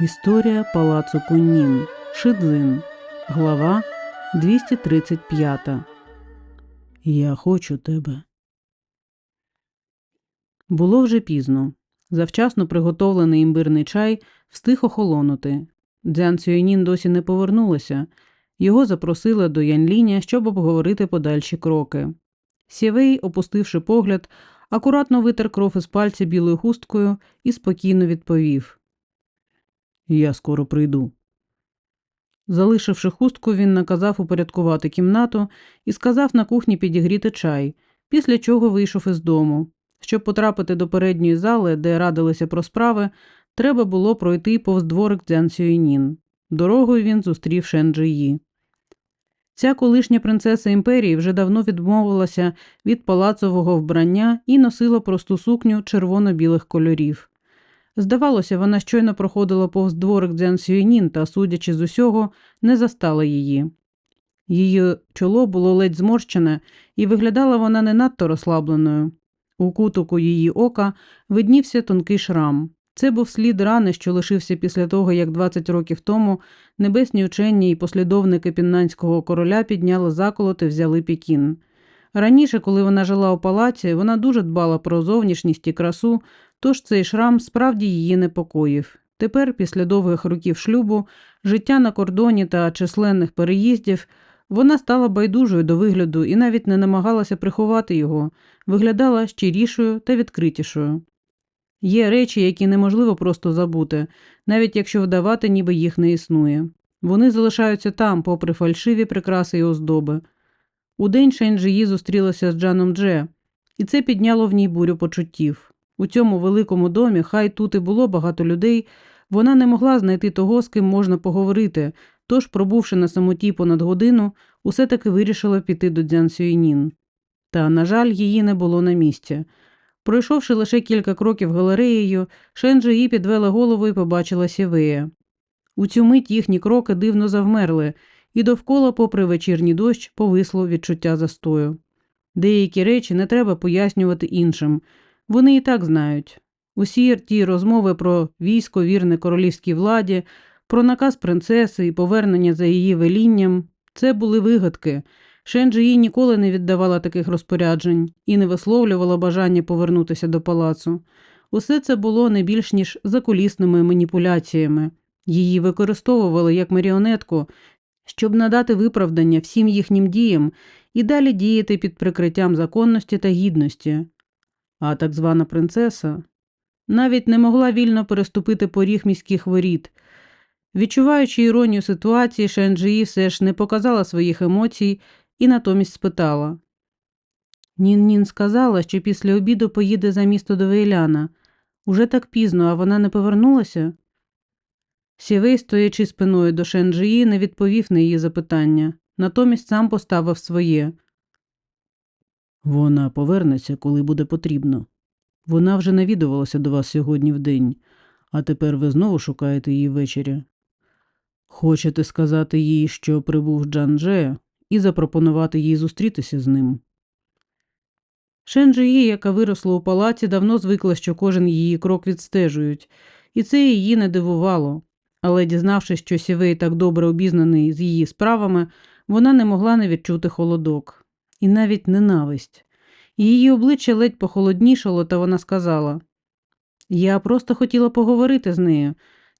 Історія палацу Куннін. Шидзин. Глава 235. Я хочу тебе. Було вже пізно. Завчасно приготовлений імбирний чай встиг охолонути. Дзян Цюєнін досі не повернулася. Його запросили до Янліня, щоб обговорити подальші кроки. Сєвей, опустивши погляд, акуратно витер кров із пальця білою хусткою і спокійно відповів. Я скоро прийду. Залишивши хустку, він наказав упорядкувати кімнату і сказав на кухні підігріти чай, після чого вийшов із дому. Щоб потрапити до передньої зали, де радилися про справи, треба було пройти повз дворик Дзян Сюєнін. Дорогою він зустрів Шенджиї. Ця колишня принцеса імперії вже давно відмовилася від палацового вбрання і носила просту сукню червоно-білих кольорів. Здавалося, вона щойно проходила повз дворик Дзян Сюєнін та, судячи з усього, не застала її. Її чоло було ледь зморщене, і виглядала вона не надто розслабленою. У кутику її ока виднівся тонкий шрам. Це був слід рани, що лишився після того, як 20 років тому небесні учені і послідовники піннанського короля підняли заколот і взяли Пекін. Раніше, коли вона жила у палаці, вона дуже дбала про зовнішність і красу, тож цей шрам справді її непокоїв. Тепер, після довгих років шлюбу, життя на кордоні та численних переїздів, вона стала байдужою до вигляду і навіть не намагалася приховати його, виглядала щирішою та відкритішою. Є речі, які неможливо просто забути, навіть якщо вдавати, ніби їх не існує. Вони залишаються там, попри фальшиві прикраси і оздоби. Удень Шенджиї зустрілася з Джаном Дже, і це підняло в ній бурю почуттів. У цьому великому домі, хай тут і було багато людей, вона не могла знайти того, з ким можна поговорити, тож, пробувши на самоті понад годину, усе таки вирішила піти до Дзян Сюйнін. Та, на жаль, її не було на місці. Пройшовши лише кілька кроків галереєю, Шенджиї підвела голову і побачила Сєвея. У цю мить їхні кроки дивно завмерли, і довкола, попри вечірній дощ, повисло відчуття застою. Деякі речі не треба пояснювати іншим. Вони і так знають. Усі ті розмови про військо вірне королівській владі, про наказ принцеси і повернення за її велінням це були вигадки. Шенджі їй ніколи не віддавала таких розпоряджень і не висловлювала бажання повернутися до палацу. Усе це було не більш ніж закулісними маніпуляціями. Її використовували як маріонетку, щоб надати виправдання всім їхнім діям і далі діяти під прикриттям законності та гідності. А так звана принцеса навіть не могла вільно переступити поріг міських воріт. Відчуваючи іронію ситуації, Шенджиї все ж не показала своїх емоцій і натомість спитала. Нін-Нін сказала, що після обіду поїде за місто до Вейляна. Уже так пізно, а вона не повернулася. Сівей, стоячи спиною до Шенджиї, не відповів на її запитання, натомість сам поставив своє. Вона повернеться, коли буде потрібно. Вона вже навідувалася до вас сьогодні в день, а тепер ви знову шукаєте її ввечері. Хочете сказати їй, що прибув Джан-Дже, і запропонувати їй зустрітися з ним. Шенджиї, яка виросла у палаці, давно звикла, що кожен її крок відстежують, і це її не дивувало. Але, дізнавшись, що Сівей так добре обізнаний з її справами, вона не могла не відчути холодок і навіть ненависть. Її обличчя ледь похолоднішало, та вона сказала Я просто хотіла поговорити з нею.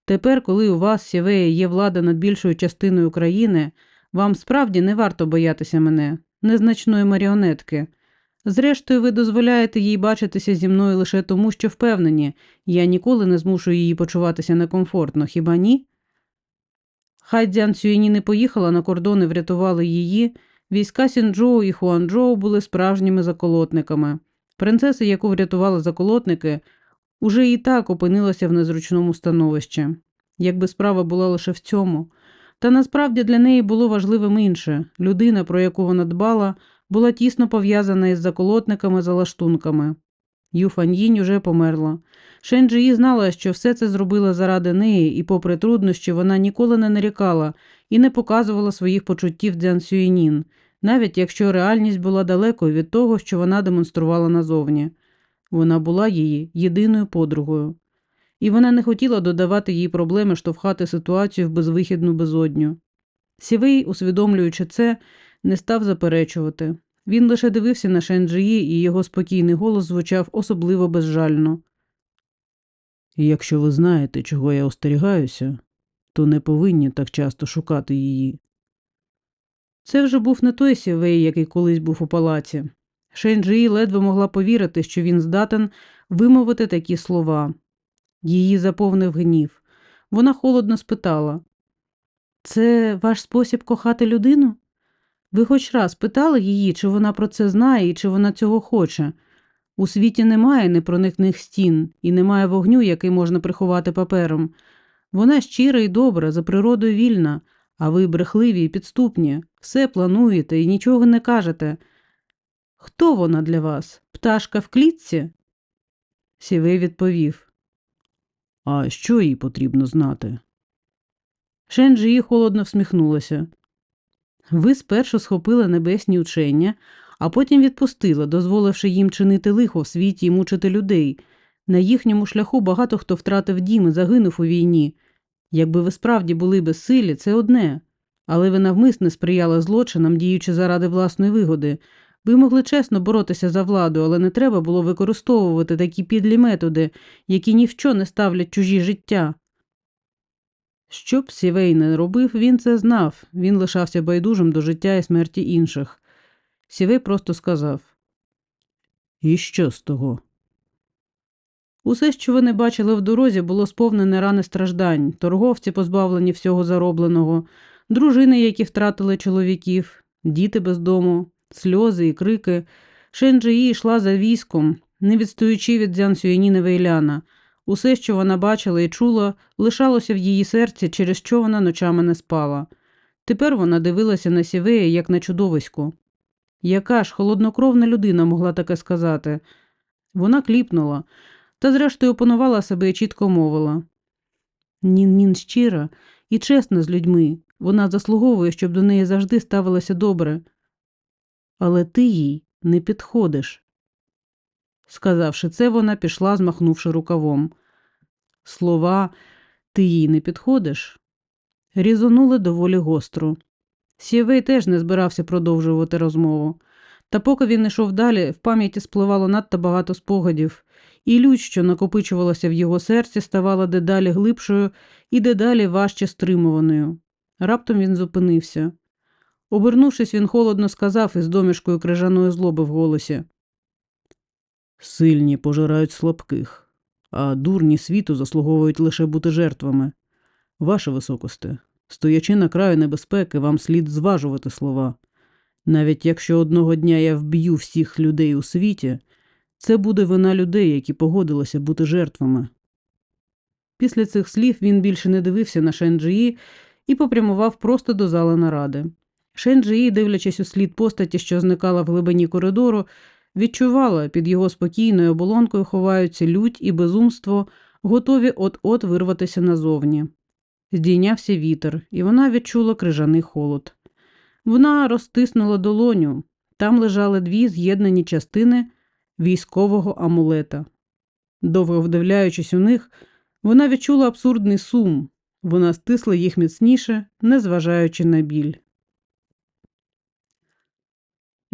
Тепер, коли у вас, Сівея, є влада над більшою частиною країни, вам справді не варто боятися мене, незначної маріонетки. Зрештою, ви дозволяєте їй бачитися зі мною лише тому, що впевнені, я ніколи не змушу її почуватися некомфортно, хіба ні? Хай Дзян Цюєні не поїхала на кордон і врятували її, війська Сінджоу і Хуанчжоу були справжніми заколотниками. Принцеса, яку врятували заколотники, уже і так опинилася в незручному становищі. Якби справа була лише в цьому. Та насправді для неї було важливим інше людина, про яку вона дбала, була тісно пов'язана із заколотниками за лаштунками. Ю уже померла. Шенджі знала, що все це зробила заради неї, і, попри труднощі, вона ніколи не нарікала і не показувала своїх почуттів Дзян Сюєнін, навіть якщо реальність була далекою від того, що вона демонструвала назовні. Вона була її єдиною подругою. і вона не хотіла додавати їй проблеми штовхати ситуацію в безвихідну безодню. Сівей, усвідомлюючи це, не став заперечувати. Він лише дивився на Шенджиї, і його спокійний голос звучав особливо безжально. Якщо ви знаєте, чого я остерігаюся, то не повинні так часто шукати її. Це вже був не той сівей, який колись був у палаці. Шенджиї ледве могла повірити, що він здатен вимовити такі слова. Її заповнив гнів. Вона холодно спитала Це ваш спосіб кохати людину? Ви хоч раз питали її, чи вона про це знає і чи вона цього хоче. У світі немає непроникних стін і немає вогню, який можна приховати папером. Вона щира і добра, за природою вільна, а ви брехливі і підступні, все плануєте і нічого не кажете. Хто вона для вас? Пташка в клітці? Сівей відповів. А що їй потрібно знати? Шенджі холодно всміхнулася. Ви спершу схопили небесні учення, а потім відпустили, дозволивши їм чинити лихо в світі і мучити людей. На їхньому шляху багато хто втратив дім і загинув у війні. Якби ви справді були безсилі, це одне. Але ви навмисне сприяли злочинам, діючи заради власної вигоди. Ви могли чесно боротися за владу, але не треба було використовувати такі підлі методи, які ні в що не ставлять чужі життя. Що б Сівей не робив, він це знав, він лишався байдужим до життя і смерті інших. Сівей просто сказав І що з того? Усе, що вони бачили в дорозі, було сповнене рани страждань, торговці, позбавлені всього заробленого, дружини, які втратили чоловіків, діти без дому, сльози і крики. Шенджиї йшла за військом, не відстоючи від Дзян Сюєніна Вейляна. Усе, що вона бачила і чула, лишалося в її серці, через що вона ночами не спала. Тепер вона дивилася на Сівея, як на чудовисько. Яка ж холоднокровна людина могла таке сказати? Вона кліпнула, та, зрештою, опанувала себе і чітко мовила. Нін-нін щира і чесна з людьми. Вона заслуговує, щоб до неї завжди ставилося добре. Але ти їй не підходиш. Сказавши це, вона пішла, змахнувши рукавом. Слова ти їй не підходиш різонули доволі гостро. Сєвей теж не збирався продовжувати розмову. Та поки він йшов далі, в пам'яті спливало надто багато спогадів, і лють, що накопичувалася в його серці, ставала дедалі глибшою і дедалі важче стримуваною. Раптом він зупинився. Обернувшись, він холодно сказав із домішкою крижаної злоби в голосі Сильні пожирають слабких, а дурні світу заслуговують лише бути жертвами. Ваше високосте, стоячи на краю небезпеки, вам слід зважувати слова. Навіть якщо одного дня я вб'ю всіх людей у світі, це буде вина людей, які погодилися бути жертвами. Після цих слів він більше не дивився на Шенджиї і попрямував просто до зали наради. Шенджиї, дивлячись у слід постаті, що зникала в глибині коридору, відчувала, під його спокійною оболонкою ховаються лють і безумство, готові от-от вирватися назовні. Здійнявся вітер, і вона відчула крижаний холод. Вона розтиснула долоню. Там лежали дві з'єднані частини військового амулета. Довго вдивляючись у них, вона відчула абсурдний сум. Вона стисла їх міцніше, незважаючи на біль.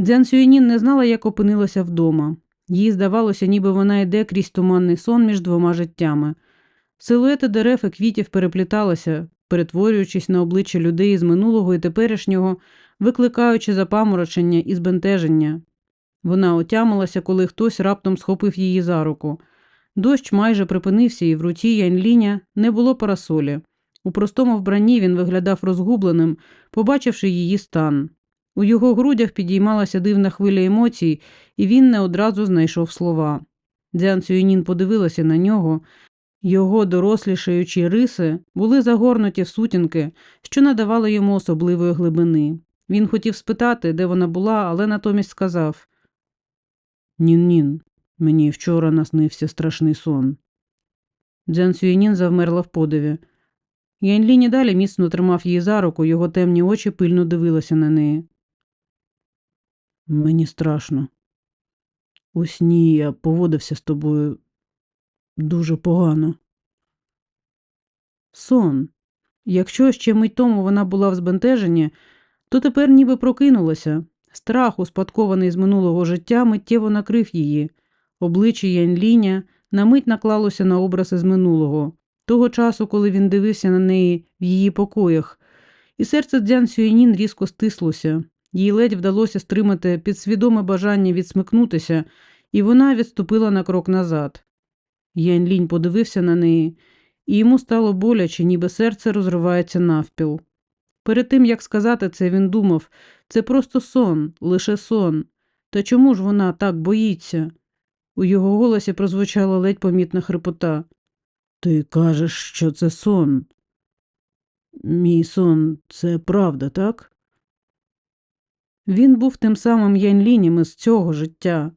Дзян Сюєнін не знала, як опинилася вдома. Їй здавалося, ніби вона йде крізь туманний сон між двома життями. Силуети дерев і квітів перепліталися, перетворюючись на обличчя людей з минулого і теперішнього, викликаючи запаморочення і збентеження. Вона отямилася, коли хтось раптом схопив її за руку. Дощ майже припинився, і в руці Янліня не було парасолі. У простому вбранні він виглядав розгубленим, побачивши її стан. У його грудях підіймалася дивна хвиля емоцій, і він не одразу знайшов слова. Дзян Цюєнін подивилася на нього. Його дорослішаючі риси були загорнуті в сутінки, що надавали йому особливої глибини. Він хотів спитати, де вона була, але натомість сказав Нін-нін, мені вчора наснився страшний сон. Дзян Сюєнін завмерла в подиві. Янліні далі міцно тримав її за руку, його темні очі пильно дивилися на неї. Мені страшно. У сні я поводився з тобою дуже погано. Сон. Якщо ще мить тому вона була в збентеженні, то тепер ніби прокинулася. Страх, успадкований з минулого життя, миттєво накрив її. Обличчя Янліня на мить наклалося на образ із минулого, того часу, коли він дивився на неї в її покоях, і серце Дзян Сюєнін різко стислося. Їй ледь вдалося стримати підсвідоме бажання відсмикнутися, і вона відступила на крок назад. Янлінь подивився на неї, і йому стало боляче, ніби серце розривається навпіл. Перед тим, як сказати це, він думав це просто сон, лише сон. Та чому ж вона так боїться? У його голосі прозвучала ледь помітна хрипота. Ти кажеш, що це сон. Мій сон це правда, так? Він був тим самим Янлінем із цього життя.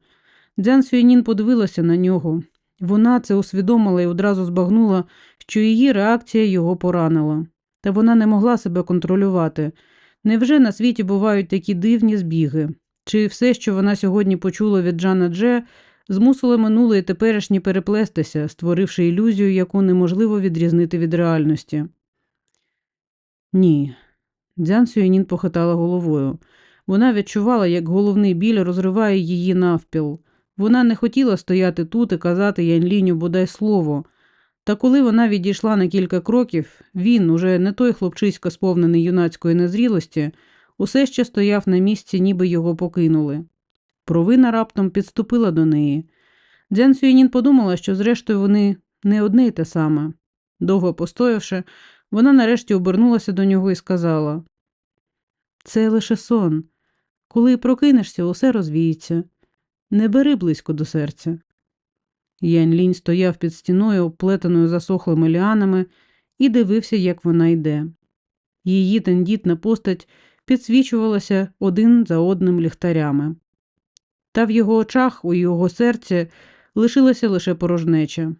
Дзян Сюєнін подивилася на нього. Вона це усвідомила і одразу збагнула, що її реакція його поранила. Та вона не могла себе контролювати. Невже на світі бувають такі дивні збіги? Чи все, що вона сьогодні почула від Джана Дже, змусило минуле і теперішнє переплестися, створивши ілюзію, яку неможливо відрізнити від реальності? Ні. Дзян Сюєнін похитала головою. Вона відчувала, як головний біль розриває її навпіл. Вона не хотіла стояти тут і казати Янліню бодай слово. Та коли вона відійшла на кілька кроків, він, уже не той хлопчисько, сповнений юнацької незрілості, усе ще стояв на місці, ніби його покинули. Провина раптом підступила до неї. Дзян Сюєнін подумала, що зрештою вони не одне й те саме. Довго постоявши, вона нарешті обернулася до нього і сказала Це лише сон. Коли прокинешся, усе розвіється. Не бери близько до серця. Янь Лінь стояв під стіною, оплетеною засохлими ліанами, і дивився, як вона йде. Її тендітна постать підсвічувалася один за одним ліхтарями. Та в його очах, у його серці, лишилася лише порожнеча.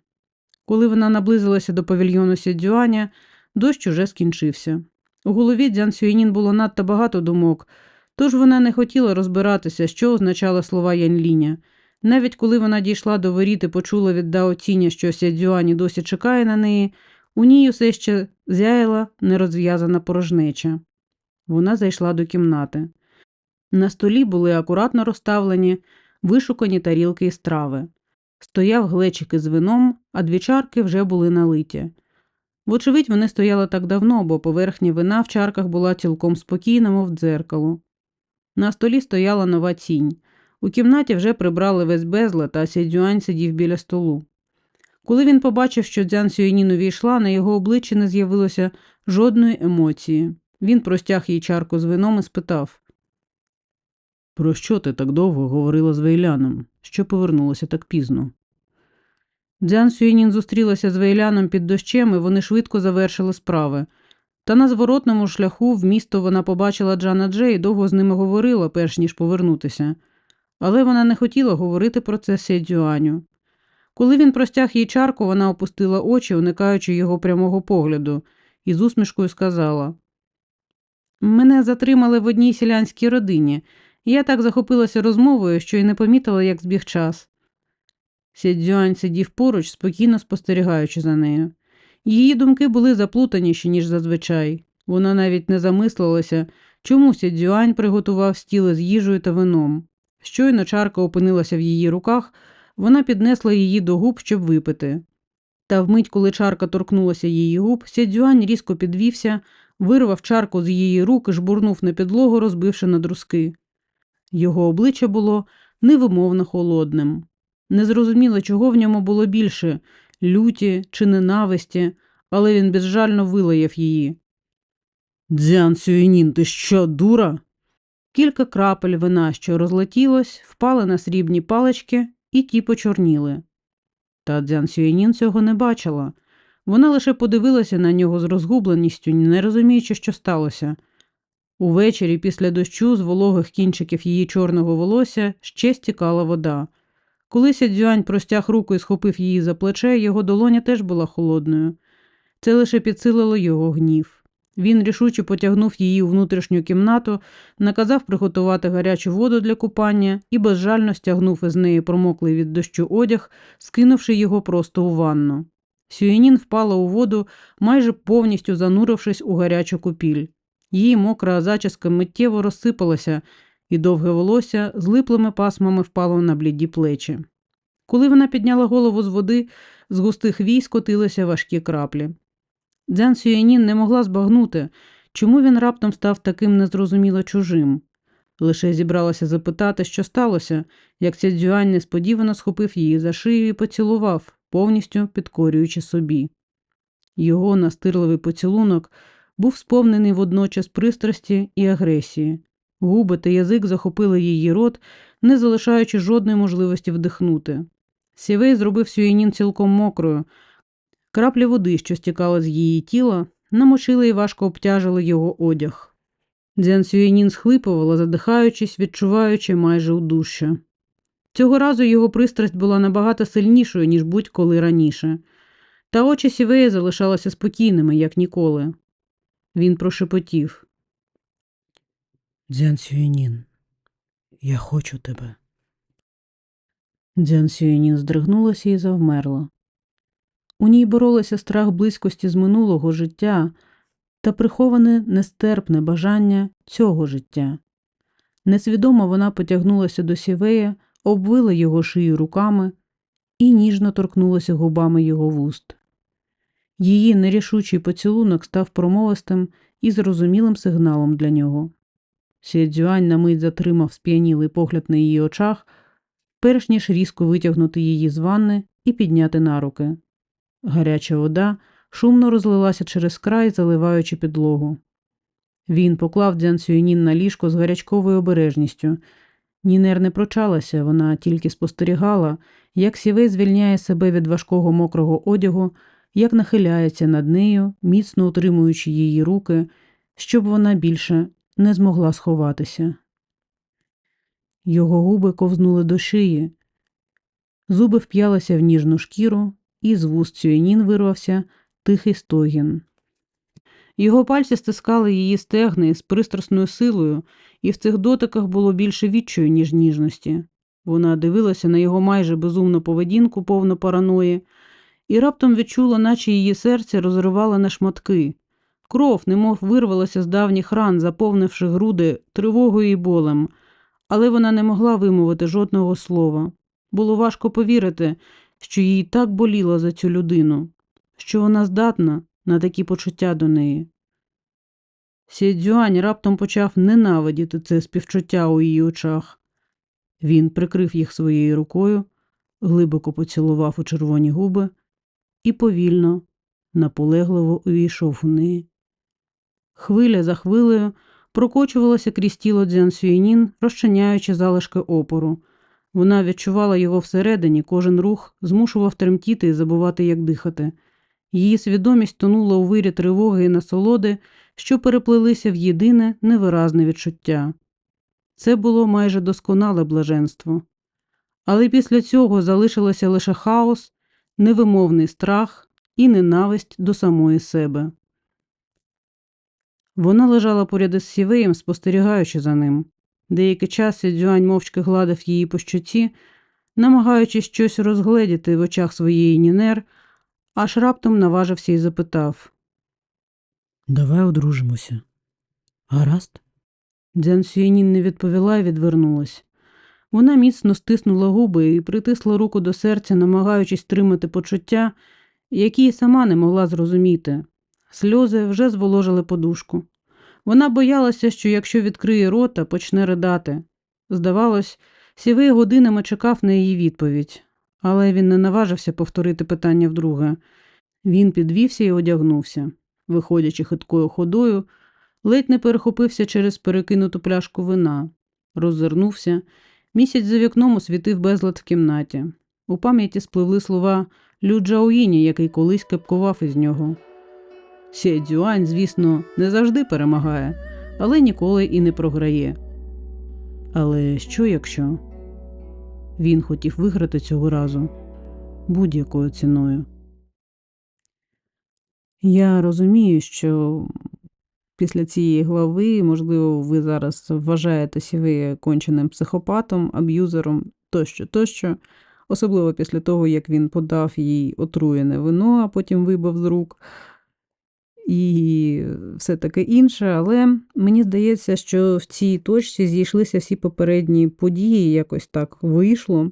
Коли вона наблизилася до павільйону Сідзюаня, дощ уже скінчився. У голові Дзян Сюєнін було надто багато думок, тож вона не хотіла розбиратися, що означали слова Янліня. Навіть коли вона дійшла до воріт і почула від Дао Тіня, що Сядзюані досі чекає на неї, у ній усе ще зяяла нерозв'язана порожнеча. Вона зайшла до кімнати. На столі були акуратно розставлені вишукані тарілки і страви. Стояв глечик із вином, а дві чарки вже були налиті. Вочевидь, вони стояли так давно, бо поверхня вина в чарках була цілком спокійна, мов дзеркало. На столі стояла нова тінь. У кімнаті вже прибрали весь безлад, а Сідзюань сидів біля столу. Коли він побачив, що Дзян Сюєнін увійшла, на його обличчі не з'явилося жодної емоції. Він простяг їй чарку з вином і спитав Про що ти так довго говорила з Вейляном, що повернулося так пізно? Дзян Сюєнін зустрілася з Вейляном під дощем, і вони швидко завершили справи. Та на зворотному шляху в місто вона побачила Джана Дже і довго з ними говорила, перш ніж повернутися. Але вона не хотіла говорити про це Сєдзюаню. Коли він простяг їй чарку, вона опустила очі, уникаючи його прямого погляду, і з усмішкою сказала Мене затримали в одній селянській родині, я так захопилася розмовою, що й не помітила, як збіг час. Сєдзюань сидів поруч, спокійно спостерігаючи за нею. Її думки були заплутаніші, ніж зазвичай. Вона навіть не замислилася, чому Сєдзюань приготував стіли з їжею та вином. Щойно чарка опинилася в її руках, вона піднесла її до губ, щоб випити. Та вмить, коли чарка торкнулася її губ, Сєдзюань різко підвівся, вирвав чарку з її рук і жбурнув на підлогу, розбивши на друзки. Його обличчя було невимовно холодним. Незрозуміло, чого в ньому було більше люті чи ненависті, але він безжально вилаяв її. Дзян Сюєнін, ти що, дура? Кілька крапель вина, що розлетілось, впали на срібні палички, і ті почорніли. Та Дзян Сюєнін цього не бачила. Вона лише подивилася на нього з розгубленістю, не розуміючи, що сталося. Увечері, після дощу, з вологих кінчиків її чорного волосся ще стікала вода. Коли Сядзюань простяг руку і схопив її за плече, його долоня теж була холодною. Це лише підсилило його гнів. Він рішуче потягнув її у внутрішню кімнату, наказав приготувати гарячу воду для купання і безжально стягнув із неї промоклий від дощу одяг, скинувши його просто у ванну. Сюєнін впала у воду, майже повністю занурившись у гарячу купіль. Її мокра зачіска миттєво розсипалася, і довге волосся з липлими пасмами впало на бліді плечі. Коли вона підняла голову з води, з густих вій скотилися важкі краплі. Дзян Сюєнін не могла збагнути, чому він раптом став таким незрозуміло чужим. Лише зібралася запитати, що сталося, як ця дзюань несподівано схопив її за шию і поцілував, повністю підкорюючи собі. Його настирливий поцілунок був сповнений водночас пристрасті і агресії. Губи та язик захопили її рот, не залишаючи жодної можливості вдихнути. Сівей зробив Сюєнін цілком мокрою. Краплі води, що стікали з її тіла, намочили і важко обтяжили його одяг. Дзян Сюєнін схлипувала, задихаючись, відчуваючи майже удушчя. Цього разу його пристрасть була набагато сильнішою, ніж будь-коли раніше, та очі Сівея залишалися спокійними, як ніколи. Він прошепотів. Дзян Сюєнін, я хочу тебе. Дзян Сюєнін здригнулася і завмерла. У ній боролися страх близькості з минулого життя та приховане нестерпне бажання цього життя. Несвідомо вона потягнулася до сівея, обвила його шию руками і ніжно торкнулася губами його вуст. Її нерішучий поцілунок став промовистим і зрозумілим сигналом для нього. Сєдзюань на мить затримав сп'янілий погляд на її очах, перш ніж різко витягнути її з ванни і підняти на руки. Гаряча вода шумно розлилася через край, заливаючи підлогу. Він поклав Дзян Сюєнін на ліжко з гарячковою обережністю. Нінер не прочалася, вона тільки спостерігала, як сівей звільняє себе від важкого мокрого одягу, як нахиляється над нею, міцно утримуючи її руки, щоб вона більше не змогла сховатися. Його губи ковзнули до шиї, зуби вп'ялися в ніжну шкіру, і з вуст Цюєнін вирвався тихий стогін. Його пальці стискали її стегни з пристрасною силою, і в цих дотиках було більше відчаю, ніж ніжності. Вона дивилася на його майже безумну поведінку, повну параної, і раптом відчула, наче її серце розривало на шматки. Кров, немов вирвалася з давніх ран, заповнивши груди тривогою і болем, але вона не могла вимовити жодного слова. Було важко повірити, що їй так боліло за цю людину, що вона здатна на такі почуття до неї. Сєдзюань раптом почав ненавидіти це співчуття у її очах. Він прикрив їх своєю рукою, глибоко поцілував у червоні губи і повільно, наполегливо увійшов у неї. Хвиля за хвилею прокочувалася крізь тіло Дзян Сюєнін, розчиняючи залишки опору. Вона відчувала його всередині, кожен рух змушував тремтіти і забувати, як дихати. Її свідомість тонула у вирі тривоги і насолоди, що переплелися в єдине невиразне відчуття. Це було майже досконале блаженство. Але після цього залишилося лише хаос, невимовний страх і ненависть до самої себе. Вона лежала поряд із сівеєм, спостерігаючи за ним. Деякий час Сідзюань мовчки гладив її по щоці, намагаючись щось розгледіти в очах своєї Нінер, аж раптом наважився і запитав Давай одружимося. Гаразд? Дзян Сюєнін не відповіла і відвернулась. Вона міцно стиснула губи і притисла руку до серця, намагаючись тримати почуття, які й сама не могла зрозуміти. Сльози вже зволожили подушку. Вона боялася, що якщо відкриє рота, почне ридати. Здавалось, сівей годинами чекав на її відповідь, але він не наважився повторити питання вдруге. Він підвівся і одягнувся, виходячи хиткою ходою, ледь не перехопився через перекинуту пляшку вина, роззирнувся. Місяць за вікном освітив безлад в кімнаті. У пам'яті спливли слова Лю Джаоїні, який колись кепкував із нього. Сє Дзюань, звісно, не завжди перемагає, але ніколи і не програє. Але що якщо він хотів виграти цього разу будь-якою ціною? Я розумію, що після цієї глави, можливо, ви зараз вважаєте себе конченим психопатом, аб'юзером тощо, тощо. особливо після того, як він подав їй отруєне вино, а потім вибив з рук. І все таке інше, але мені здається, що в цій точці зійшлися всі попередні події, якось так вийшло.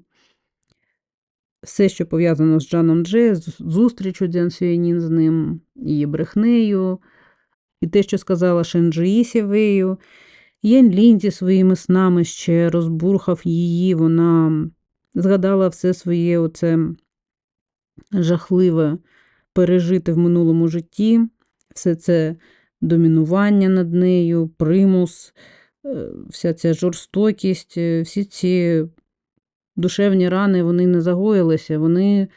Все, що пов'язано з Джаном Дже, з зустрічю Дзян Сюєнін з ним, її брехнею, і те, що сказала Шенджі Сівею. Єн Лін зі своїми снами ще розбурхав її, вона згадала все своє оце жахливе пережити в минулому житті, все це домінування над нею, примус, е, вся ця жорстокість, е, всі ці душевні рани вони не загоїлися, вони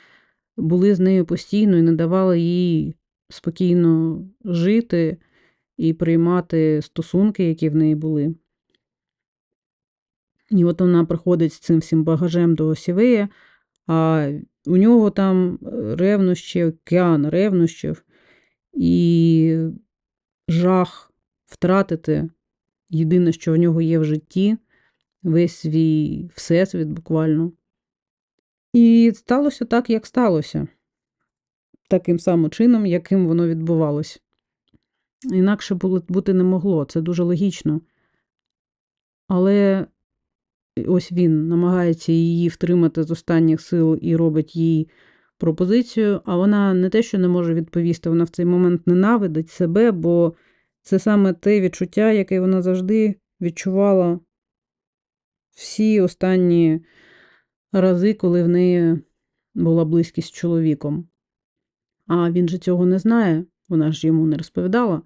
були з нею постійно і не давали їй спокійно жити і приймати стосунки, які в неї були. І от вона приходить з цим всім багажем до Сівея, а у нього там ревнощі, океан ревнощів і жах втратити єдине, що в нього є в житті, весь свій всесвіт буквально. І сталося так, як сталося, таким самим чином, яким воно відбувалось. Інакше бути не могло, це дуже логічно. Але ось він намагається її втримати з останніх сил і робить їй пропозицію, а вона не те, що не може відповісти, вона в цей момент ненавидить себе, бо це саме те відчуття, яке вона завжди відчувала всі останні рази, коли в неї була близькість з чоловіком. А він же цього не знає, вона ж йому не розповідала,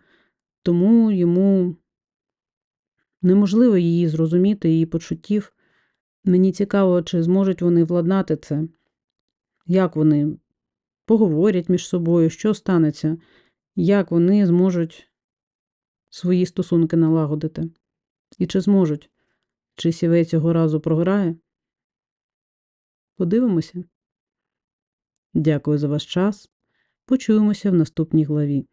тому йому неможливо її зрозуміти, її почуттів. Мені цікаво, чи зможуть вони владнати це, як вони поговорять між собою, що станеться, як вони зможуть свої стосунки налагодити. І чи зможуть, чи сівей цього разу програє? Подивимося. Дякую за ваш час. Почуємося в наступній главі.